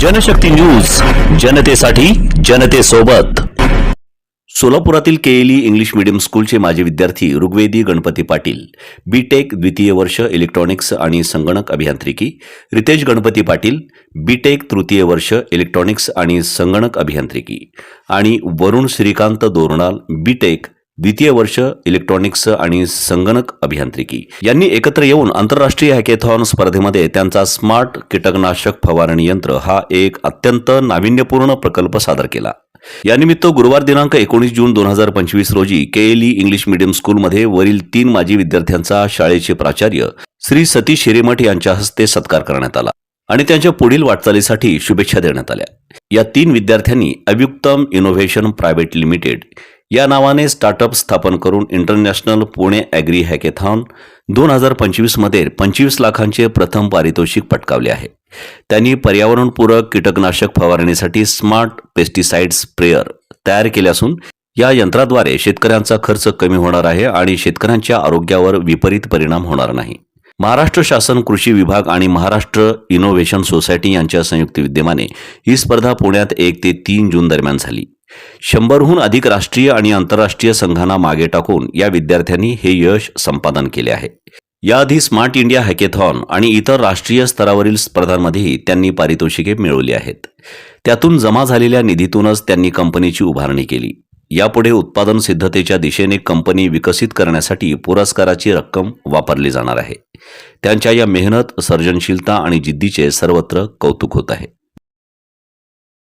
Janshakti news जनतेसाठी जनतेसोबत. सोलापुरातील KLE English medium स्कूलचे माजी विद्यार्थी ऋग्वेदी गणपती पाटील बी टेक द्वितीय वर्ष इलेक्ट्रॉनिक्स आणि संगणक अभियांत्रिकी रितेश गणपती पाटील बी टेक तृतीय वर्ष इलेक्ट्रॉनिक्स आणि संगणक अभियांत्रिकी आणि वरुण श्रीकांत दोरणाल बी टेक द्वितीय वर्ष इलेक्ट्रॉनिक्स आणि संगणक अभियांत्रिकी. यांनी एकत्र येऊन आंतरराष्ट्रीय हॅकेथॉन स्पर्धेमध्ये त्यांचा स्मार्ट कीटकनाशक फवारणी यंत्र हा एक अत्यंत नाविन्यपूर्ण प्रकल्प सादर केला. यानिमित्त गुरुवार दिनांक एकोणीस जून दोन हजार पंचवीस रोजी केएलई इंग्लिश मीडियम स्कूलमध्ये वरील तीन माजी विद्यार्थ्यांचा शाळेचे प्राचार्य श्री सतीश हिरेमठ यांच्या हस्ते सत्कार करण्यात आला आणि त्यांच्या पुढील वाटचालीसाठी शुभेच्छा देण्यात आल्या. या तीन विद्यार्थ्यांनी अभ्युक्तम इनोव्हेशन प्रायव्हेट लिमिटेड या नावाने स्टार्टअप स्थापन करून इंटरनॅशनल पुणे ॲग्री हॅकेथॉन दोन हजार पंचवीसमध्ये पंचवीस लाखांचे प्रथम पारितोषिक पटकावले आहे. त्यांनी पर्यावरणपूरक कीटकनाशक फवारणीसाठी स्मार्ट पेस्टिसाइड स्प्रेअर तयार केले असून या यंत्राद्वारे शेतकऱ्यांचा खर्च कमी होणार आहे आणि शेतकऱ्यांच्या आरोग्यावर विपरीत परिणाम होणार नाही. महाराष्ट्र शासन कृषी विभाग आणि महाराष्ट्र इनोव्हेशन सोसायटी यांच्या संयुक्त विद्यमाने ही स्पर्धा पुण्यात एक ते तीन जून दरम्यान झाली. शंभरहून अधिक राष्ट्रीय आणि आंतरराष्ट्रीय संघांना मागे टाकून या विद्यार्थ्यांनी हे यश संपादन केले आहे. याआधी स्मार्ट इंडिया हॅकेथॉन आणि इतर राष्ट्रीय स्तरावरील स्पर्धांमध्येही त्यांनी पारितोषिके मिळवली आहेत. त्यातून जमा झालेल्या निधीतूनच त्यांनी कंपनीची उभारणी केली. यापुढे उत्पादन सिद्धतेच्या दिशेने कंपनी विकसित करण्यासाठी पुरस्काराची रक्कम वापरली जाणार आहे. त्यांच्या या मेहनत सर्जनशीलता आणि जिद्दीचे सर्वत्र कौतुक होत आहे.